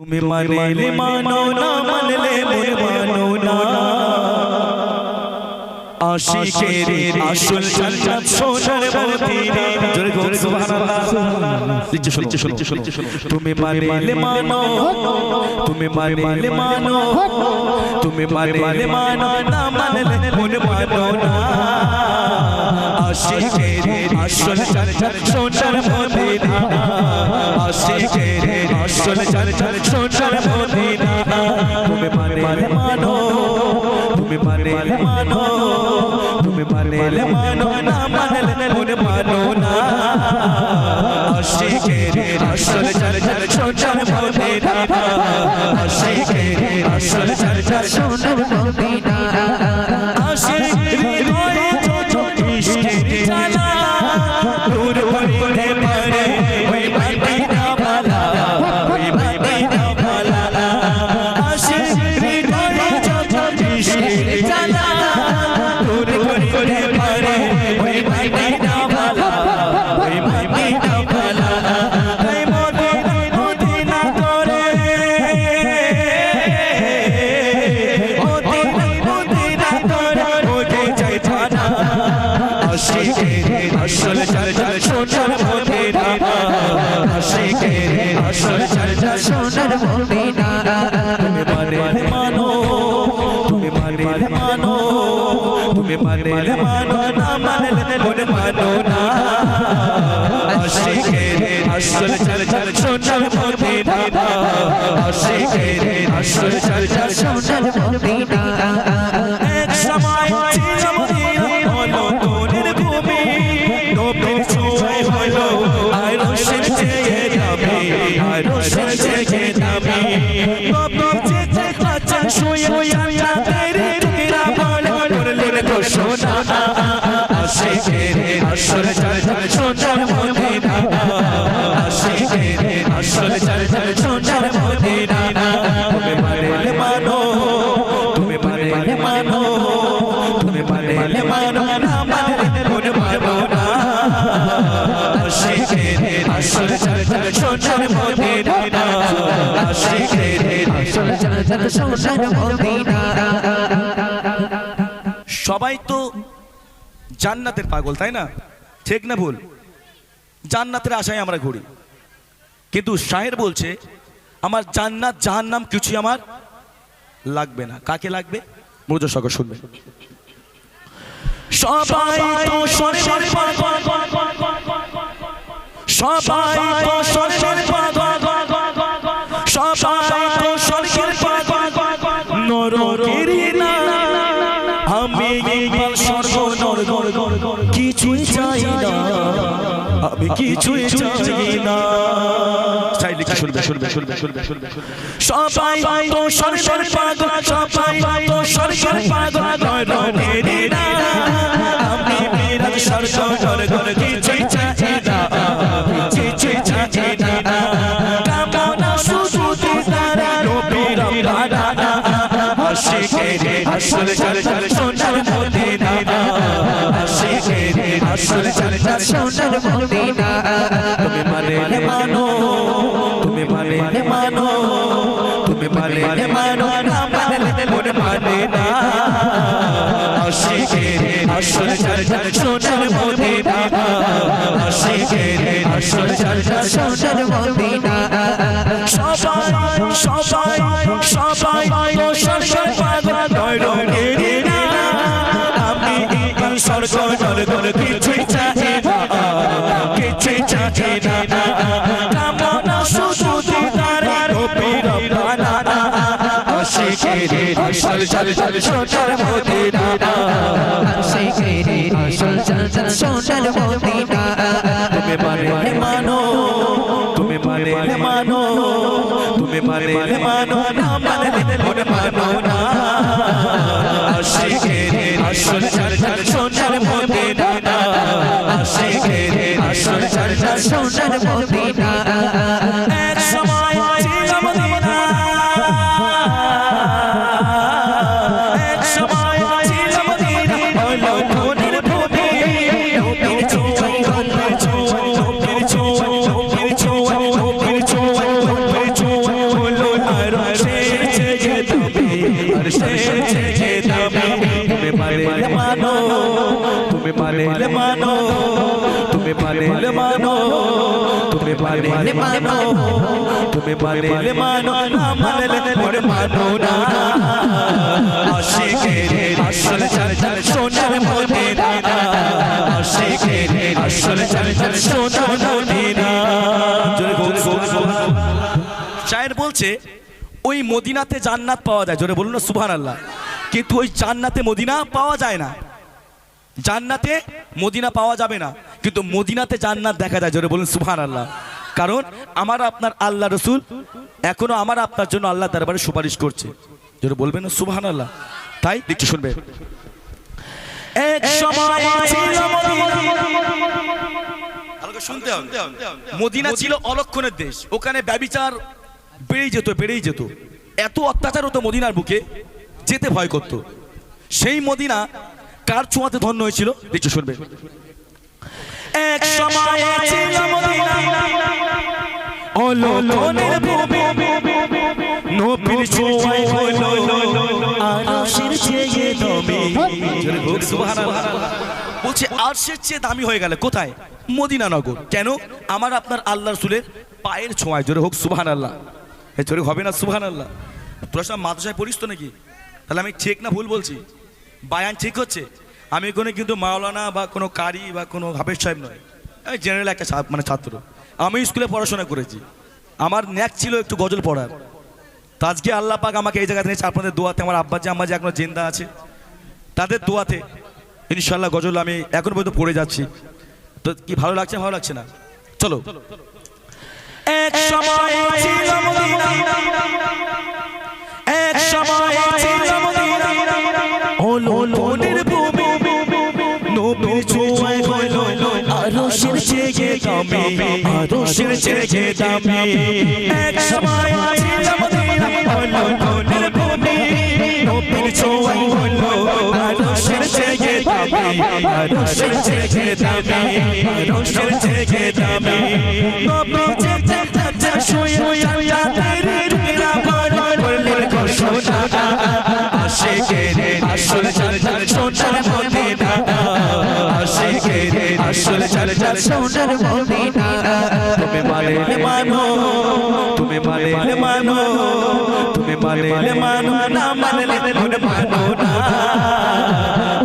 তুমি মানলে মানো না মানলে মন না। আশিকের আসল জান্নাত সোনার মদিনা জোরে গো সুবহানাল্লাহ। তুমি মানলে মানো, তুমি মানলে মানো। তুমি মানলে মানো না মানলে মন মানো না। আশিকের আসল জান্নাত সোনার মদিনা আশিকের আসল জান্নাত সোনার মদিনা তুমি মানলে মানো তুমি মানলে মানো তুমি মানলে মানো না মানলে মন মানো না আশিকের আসল জান্নাত সোনার মদিনা আশিকের আসল জান্নাত সোনার মদিনা আশিক সময় সবাই তো জান্নাতের পাগল, তাই না? ঠিক না ভুল? জান্নাতের আশায় আমরা ঘুরি। কিন্তু শাহের বলছে, আমার জান্নাত, জাহান্নাম কিছুই আমার লাগবে না। কাকে লাগবে? মনোযোগ সহকারে শুনবে। সবাই তো সবাই তো স্বর্গের পাগল। সবাই তো স্বর্গের পাগল। নরকের না। আমি একবার স্বর্গ নরক। কিছুই চাই না। আমি কিছুই চাই না। চাইলে কি শুনবে শুনবে শুনবে শুনবে শুনবে সবাই তো স্বর্গের পাগল। সবাই তো স্বর্গের পাগল। নরকের না। আমি বিরাট স্বর্গ নরক। কিছুই চাই না। আসল চর্চার সোনার মদিনা আসল চর্চার সোনার মদিনা তুমি মানে মানো তুমি মানে মানো তুমি মানে মানো না মানলে মন মানে না আশিকের আসল চর্চার সোনার মদিনা। আশিকের আসল চর্চার সোনার মদিনা। সবাই সবাই সবাই তো সরকার পাগল আসল চল চল সোনার মদিনা শেখের আসল চঞ্চল সোনার মদিনা তুমি মানে মানো তুমি মানে মানো তুমি মানে মানো না মানলে মন মানো না আশিকের আসল চর্চা সোনার মদিনা আশিকের আসল চর্চা সোনার মদিনা মানো না মোরে মানো না আশিকের আসল চাল সোনার মদিনা আশিকের আসল চাল সোনার মদিনা জোরে বল শায়ের বলছে ওই মদিনাতে জান্নাত পাওয়া যায়। জোরে বলুন না সুবহান আল্লাহ কিন্তু ওই জান্নাতে মদিনা পাওয়া যায় না। জান্নাতে মদিনা পাওয়া যাবে না। কিন্তু মদিনাতে জান্নাত দেখা যায় জোরে বলুন সুবহান আল্লাহ কারণ আমার আপনার আল্লাহ রসুল এখনও আমার আপনার জন্য আল্লাহ দরবারে সুপারিশ করছে। জোরে বলবেন না? সুবহান আল্লাহ তাই একটু শুনবে। এক সময় শুনতে হবে। মদিনা ছিল অলক্ষণের দেশ। ওখানে ব্যবিচার বেড়েই যেত বেড়েই যেত। এত অত্যাচার হতো মদিনার বুকে যেতে ভয় করত। সেই মদিনা কার ছোঁয়াতে ধন্য হয়েছিল? একটু শুনবে। এক সময় ছিল অলক্ষণের ভূমি। নবীর ছোঁয়ায় হলো আরশের চেয়ে দামি। জোরে হোক সুবহানাল্লাহ। বলছে আরশের চেয়ে দামি হয়ে গেল কোথায়? মদিনা নগর কেন? আমার আপনার আল্লাহ রসুলের পায়ের ছোঁয়ায়। জোরে হোক সুবহান আল্লাহ জোরে হবে না সুবহান আল্লাহ তোরা সব মাদ্রাসায় পড়িস তো নাকি? তাহলে আমি ঠিক না ভুল বলছি? বায়ান ঠিক হচ্ছে? আমি কোনো কিন্তু মাওলানা বা কোনো কারি বা কোনো হাফেজ সাহেব নয়। জেনারেল একটা মানে ছাত্র। আমি স্কুলে পড়াশোনা করেছি। আমার ন্যাক ছিল একটু গজল পড়ার। তো আজকে আল্লাহ পাক আমাকে এই জায়গা থেকে আপনাদের দোয়াতে, আমার আব্বা যে আমার যে এখনও জিন্দা আছে। তাদের দোয়াতে ইনশাল্লাহ গজল আমি এখন পর্যন্ত পড়ে যাচ্ছি। তো কি ভালো লাগছে ভালো লাগছে না? চলো। এক সময় এক সময় দামি। আরশের চেয়ে দামি। এক সময় ছিল মদিনা হলো তোদের ভূমি। নবীর ছোঁয়ায় হলো আরশের চেয়ে দামি। আরশের চেয়ে দামি। আরশের চেয়ে দামি। নবীর চেয়ে দামি শুয়ে চাঁদের টুকরা ভরা বললেন ঘোষণা আশিকের আসল চাল সোনার মদিনা আসল চলে চাল সোনার মদিনা তুমি মানলে মানো তুমি মানলে মানো তুমি মানলে মানো না মানলে মনে মানো না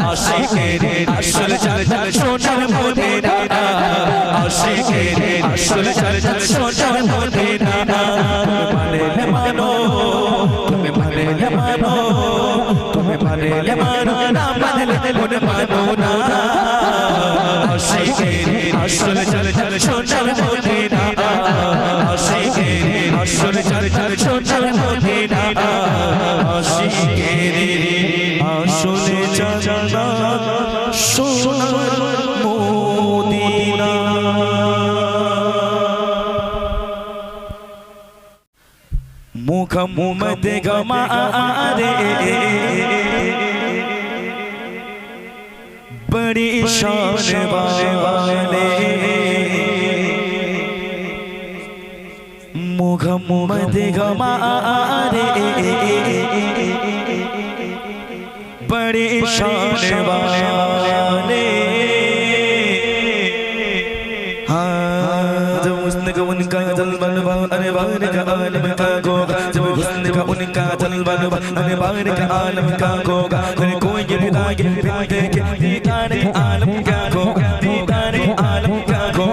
আশিকের আসল চাল চাল সোনার মদিনা চাল চাল সোনার মদিনা আসল চাল চাল সোনার মদিনা আশিকের আসল চাল চাল সোনার মদিনা আশিকের আসল চাল চাল সোনার মদিনা মুখ মুমদ গমারে बड़ी शान वाले मुख मुमद गमारे बड़ी शान वाले हाँ जब अरे का आलम का गोगा। जब अरे आलम का गोगा। कोई आलम का गोगा आलम का गोगा।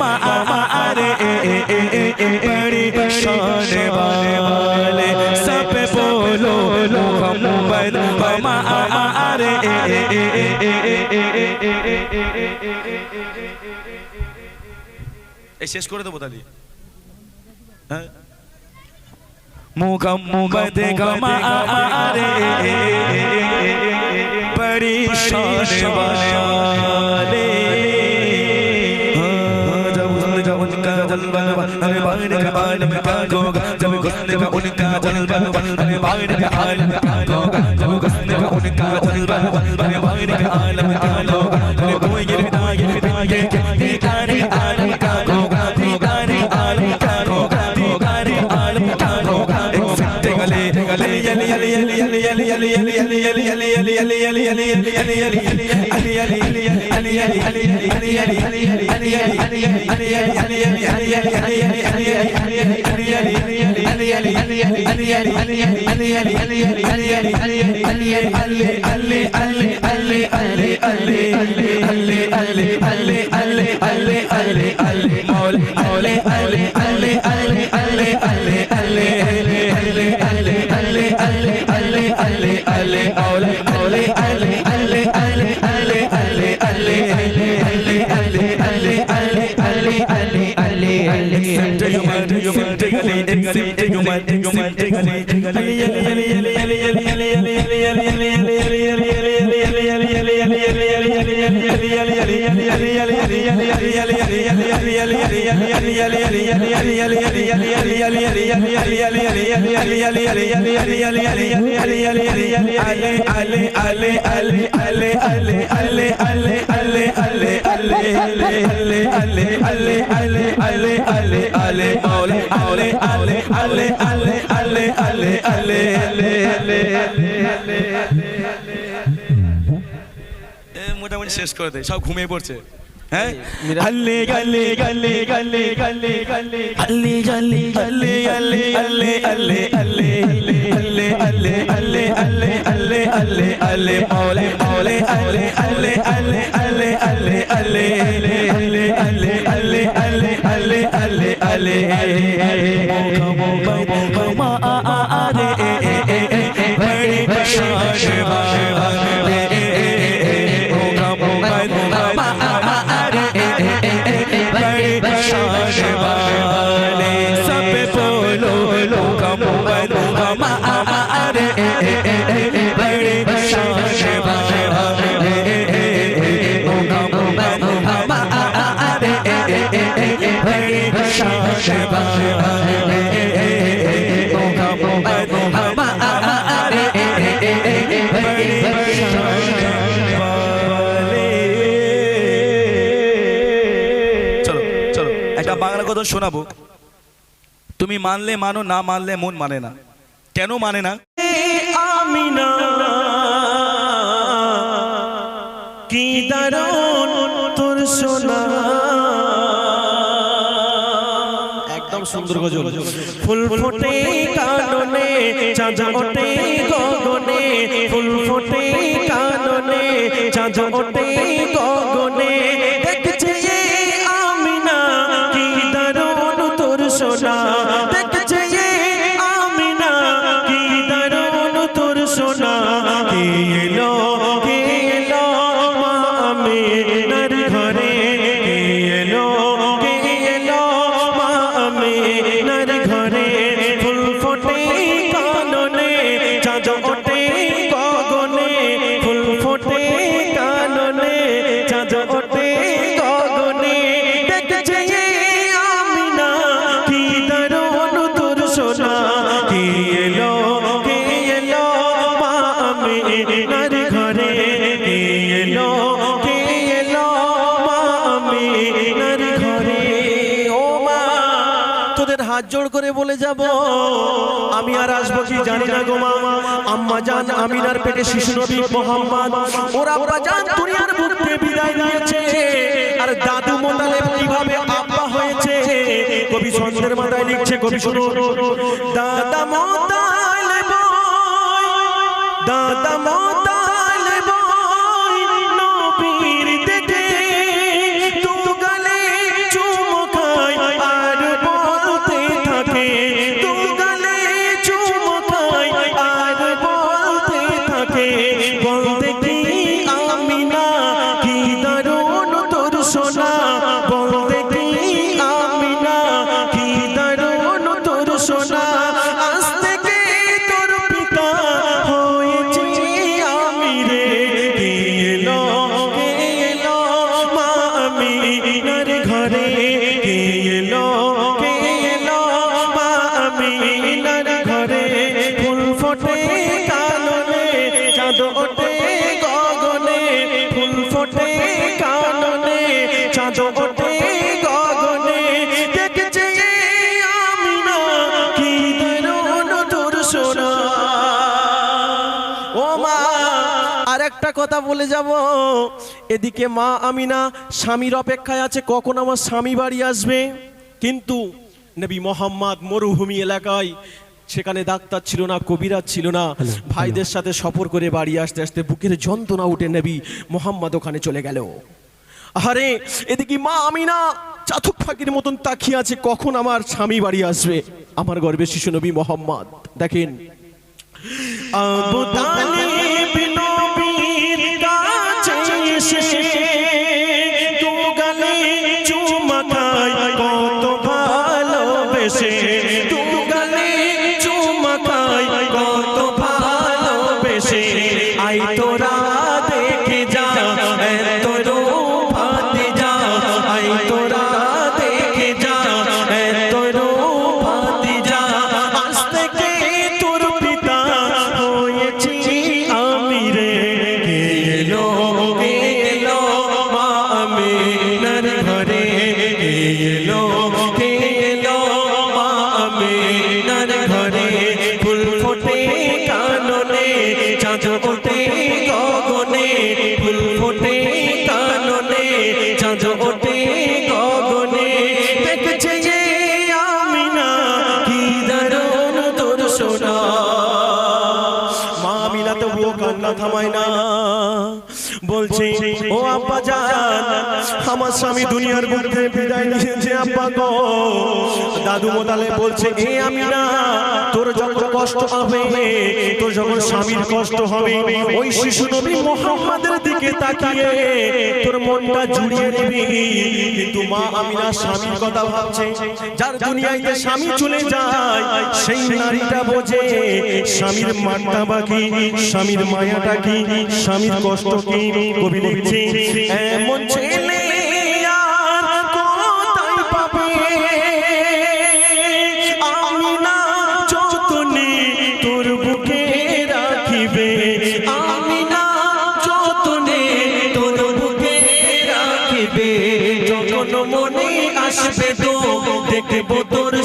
এই শেষ করে দেবো তাহলে। হ্যাঁ? মুগম মুবদে গমা আরে পরিশান বালে अरे बाहर का आलम का होगा जब उसने का उनका जलवा अरे बाहर का आलम का होगा जब उसने का उनका जलवा अरे बाहर का आलम का होगा अरे कोई गिरता गिरता ये दीदार आलम का होगा അല്ലേ അല്ലേ അല്ലേ അല്ലേ അല്ലേ അല്ലേ അല്ലേ അല്ലേ അല്ലേ মোটামুটি শেষ করে দেয় সব ঘুমিয়ে পড়ছে। അല്ലേ അല്ലേ അല്ലേ അല്ലേ അല്ലേ അല്ലേ അല്ലേ അല്ലേ അല്ലേ അല്ലേ അല്ലേ അല്ലേ അല്ലേ അല്ലേ അല്ലേ അല്ലേ അല്ലേ അല്ലേ അല്ലേ പൗലെ പൗലെ അല്ലേ അല്ലേ അല്ലേ അല്ലേ അല്ലേ അല്ലേ അല്ലേ അല്ലേ അല്ലേ അല്ലേ അല്ലേ അല്ലേ അല്ലേ അല്ലേ একটা বাংলা কথা শোনাবো। তুমি মানলে মানো, না মানলে মন মানে না। কেন মানে না? আমিনা, কি দারুণ তোর সোনা সুন্দর গজল। ফুল ফুটে কাননে চাঁদ ওঠে বলে যাব। আমি আর আসব কি জানি না গো মা। আম্মা জান, আমিনার পেটে শিশু নবী মোহাম্মদ। ওর আব্বা জান দুনিয়ার বুকে বিদায় নিয়েছে। আর দাদু মোতালেব কীভাবে আব্বা হয়েছে? কবি ছন্দের মাথায় লিখছে, কবি শুনো দাদা মোতালেব দাদা মোতালেব। কথা বলে যাব। এদিকে মা আমিনা স্বামীর অপেক্ষায় আছে কখন আমার স্বামী বাড়ি আসবে? কিন্তু নবী মোহাম্মদ মরুভূমি এলাকায় সেখানে ডাক্তার ছিল না কবিরাজ ছিল না। ভাইদের সাথে সফর করে বাড়ি আসতে আসতে বুকের যন্ত্রণা উঠে নবী মোহাম্মদ ওখানে চলে গেল। আরে এদিকে মা আমিনা চাতুক ফাঁকির মতন তাকিয়ে আছে কখন আমার স্বামী বাড়ি আসবে? আমার গর্বে শিশু নবী মোহাম্মদ। দেখেন। আবু তালিব তোরা থামায় না বলছে ও আব্বা জান আমার স্বামী দুনিয়ার বুক বিদায় নিয়েছে আব্বা গো, দাদু মোতালে বলছে, এ আমিনা তোর যখন কষ্ট হবে, তোর যখন স্বামীর কষ্ট হবে, ওই শিশু নবী মোহাম্মদের দিকে তাকিয়ে তোর মনটা জুড়িয়ে নিবি। কিন্তু মা আমিনা স্বামীর কথা ভাবছে, যার দুনিয়াতে স্বামী চলে যায়, সেই নারীটা বোঝে, স্বামীর মানটা বাকি স্বামীর মায়াটা কি, স্বামীর কষ্ট কি, কবি লিখছে, এমন ছেলে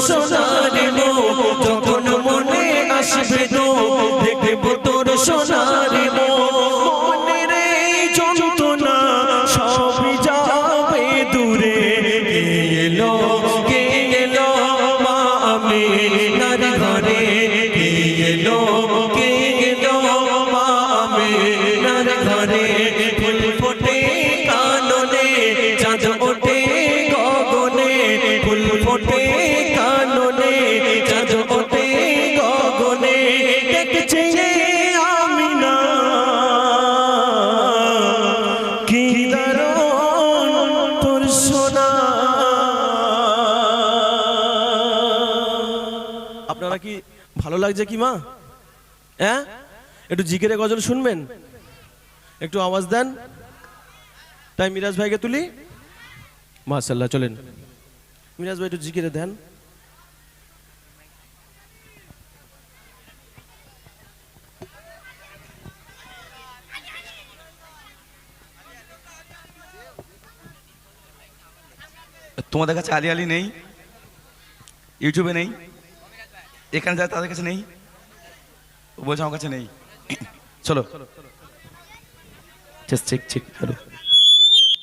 সোনার যখন মনে আসবে তো দেখব তোর সোনার লাগছে কি মা? হ্যাঁ? একটু জিকেরে গজল শুনবেন? একটু আওয়াজ দেন। তাই মিরাজ ভাইকে তুলি। মাশাল্লাহ চলেন। মিরাজ ভাই একটু জিকিরে দেন। তোমাদের কাছে আলি আলি নেই? ইউটিউবে নেই? এখানে যা তাদের কাছে নেই বলছে আমার কাছে নেই। চলো। ঠিক ঠিক হ্যালো